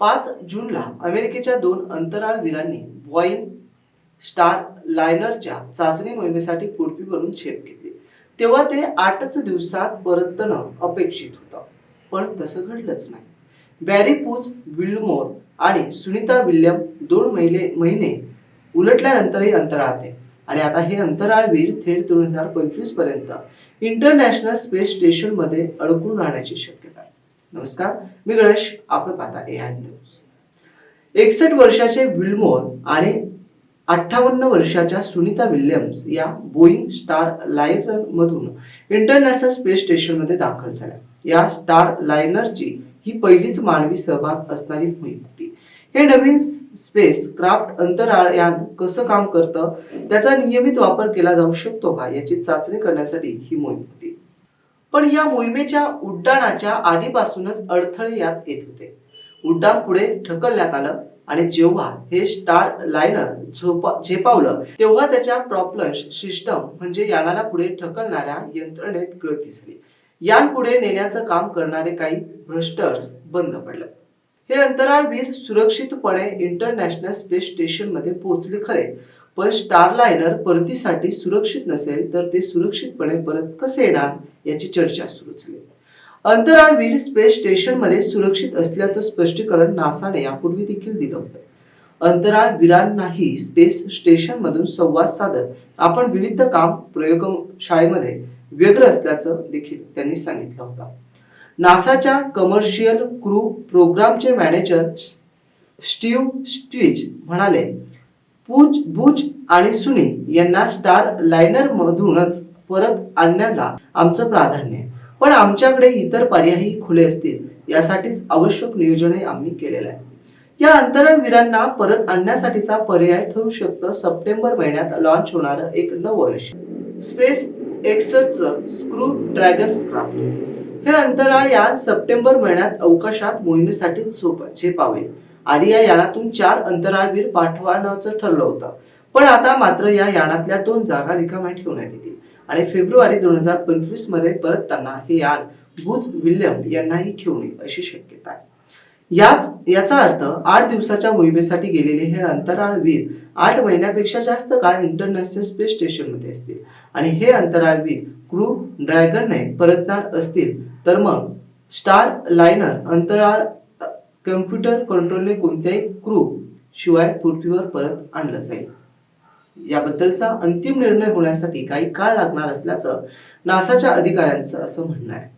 पाच जूनला अमेरिकेच्या दोन अंतराळवीरांनी बॉईन स्टार लायनरच्या चाचणी मोहिमेसाठी पृथ्वीवरून झेप घेतली. तेव्हा ते आठच दिवसात परतणं अपेक्षित होतं. पण तसं घडलंच नाही. बॅरी पूज विल्मोर आणि सुनीता विल्यम दोन महिने महिने उलटल्यानंतरही अंतराळात आहे. आणि आता हे अंतराळवीर थेट दोन हजार पंचवीसपर्यंत इंटरनॅशनल स्पेस स्टेशनमध्ये अडकून राहण्याची शक्यता आहे. नमस्कार मी गणेश आपण पाहता ए आय न्यूज एकसष्ट वर्षाचे विल्मोर आणि अठ्ठावन्न वर्षाच्या सुनीता विल्यम्स या बोईंग स्टार लायनर मधून इंटरनॅशनल स्पेस स्टेशनमध्ये दाखल झाल्या. या स्टार लायनरची ही पहिलीच मानवी सहभाग असणारी मोहीम होती. हे नवीन स्पेस क्राफ्ट अंतराळ यान कसं काम करतं त्याचा नियमित वापर केला जाऊ शकतो का याची चाचणी करण्यासाठी ही मोहीम होती. पण या मोहिमेच्या उड्डाणाच्या आधीपासूनच अडथळे यात येत होते. उड्डाण पुढे ढकलण्यात आलं आणि जेव्हा हे स्टार लायनर झोपा झेपावलं तेव्हा त्याच्या प्रॉप्लश सिस्टम म्हणजे यानाला पुढे ढकलणाऱ्या यंत्रणेत गळती झाली. यान पुढे नेण्याचं काम करणारे काही भ्रष्टर्स बंद पडलं. हे अंतराळवीर सुरक्षितपणे इंटरनॅशनल स्पेस स्टेशनमध्ये पोहोचले खरे. पण स्टारलायनर परतीसाठी सुरक्षित नसेल तर ते सुरक्षितपणे परत कसे येणार याची चर्चा सुरू झाली. अंतराळवीर स्पेस स्टेशनमध्ये सुरक्षित असल्याचं स्पष्टीकरण नासाने यापूर्वी देखील दिलं होतं. अंतराळवीरांनाही स्पेस स्टेशन मधून संवाद साधत आपण विविध काम प्रयोगशाळेमध्ये व्यग्र असल्याचं देखील त्यांनी सांगितलं होतं. नासाच्या कमर्शियल क्रू प्रोग्रामचे मॅनेजर स्टीव्ह स्टीज म्हणाले पूज बुज आणि सुने यांना स्टार लायनर मधूनच परत आणण्याला आमचं प्राधान्य आहे. पण आमच्याकडे इतर पर्यायही खुले असतील यासाठीच आवश्यक नियोजनही आम्ही केलेलं आहे. या अंतराळवीरांना परत आणण्यासाठीचा पर्याय ठरू शकतं. सप्टेंबर महिन्यात लॉन्च होणारं एक नवं यश स्पेस एक्सचं स्क्रू ड्रॅगन स्क्राफ्ट हे अंतराळ यान सप्टेंबर महिन्यात अवकाशात मोहिमेसाठी झोप झेपावेल आधी या यानातून चार अंतराळवीर पाठवण्याचं ठरलं होतं. पण आता मात्र या यानातल्या दोन जागा रिकाम्या ठेवण्यात येतील. आणि फेब्रुवारी दोन हजार पंचवीसमध्ये परतताना हे यान बुज विल्यम यांनाही घेऊन येईल अशी शक्यता आहे. याच याचा अर्थ आठ दिवसाच्या मोहिमेसाठी गेलेले हे अंतराळवीर आठ महिन्यापेक्षा जास्त काळ इंटरनॅशनल स्पेस स्टेशनमध्ये असतील. आणि हे अंतराळवीर क्रू ड्रॅगनने परतणार असतील तर मग स्टार लायनर अंतराळ कम्प्युटर कंट्रोलने कोणत्याही क्रू शिवाय पृथ्वीवर परत आणलं जाईल. याबद्दलचा अंतिम निर्णय होण्यासाठी काही काळ लागणार असल्याचं नासाच्या अधिकाऱ्यांचं असं म्हणणं आहे.